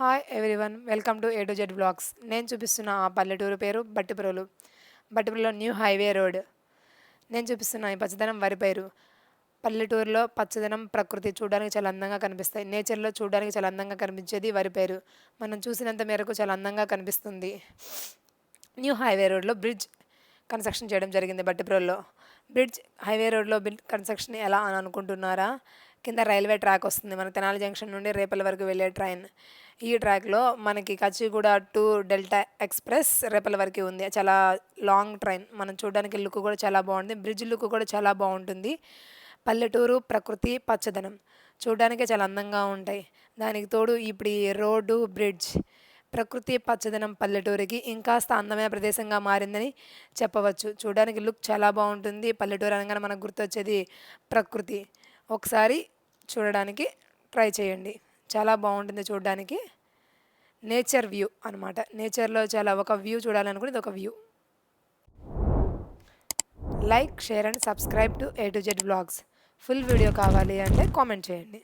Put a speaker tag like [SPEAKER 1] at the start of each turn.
[SPEAKER 1] Hi everyone welcome to A to Z blogs నేను చూపిస్తున్న ఆ పల్లెటూరు పేరు బట్టిపురలు. బట్టిపురలో న్యూ హైవే రోడ్. నేను చూపిస్తున్న ఈ పచ్చదనం వరి పైరు. పల్లెటూరులో పచ్చదనం ప్రకృతి చూడడానికి చాలా అందంగా కనిపిస్తాయి. నేచర్లో చూడడానికి చాలా అందంగా కనిపించేది వరి పైరు. మనం చూసినంత మేరకు చాలా అందంగా కనిపిస్తుంది. న్యూ హైవే రోడ్లో బ్రిడ్జ్ కన్స్ట్రక్షన్ చేయడం జరిగింది బట్టిపురంలో బ్రిడ్జ్ హైవే రోడ్లో బ్రిడ్జ్ కన్స్ట్రక్షన్ ఎలా అని అనుకుంటున్నారా? కింద రైల్వే ట్రాక్ వస్తుంది. మన తెనాలి జంక్షన్ నుండి రేపల వరకు వెళ్ళే ట్రైన్. ఈ ట్రాక్లో మనకి Kacheguda to delta express Repalle వరకు ఉంది. చాలా లాంగ్ ట్రైన్. మనం చూడడానికి లుక్ కూడా చాలా బాగుంది. బ్రిడ్జ్ లుక్ కూడా చాలా బాగుంటుంది. పల్లెటూరు ప్రకృతి పచ్చదనం. చూడడానికే చాలా అందంగా ఉంటాయి. దానికి తోడు ఇప్పుడు ఈ రోడ్డు బ్రిడ్జ్ ప్రకృతి పచ్చదనం పల్లెటూరికి ఇంకాస్త అందమైన ప్రదేశంగా మారిందని చెప్పవచ్చు. చూడడానికి లుక్ చాలా బాగుంటుంది. పల్లెటూరు అనగానే మనకు గుర్తొచ్చేది ప్రకృతి. ఒకసారి చూడడానికి ట్రై చేయండి. చాలా బాగుంటుంది చూడడానికి. నేచర్ వ్యూ అనమాట నేచర్లో చాలా ఒక వ్యూ చూడాలనుకునేది ఒక view. Like share and subscribe to A to Z blogs full video కావాలి అంటే కామెంట్ చేయండి.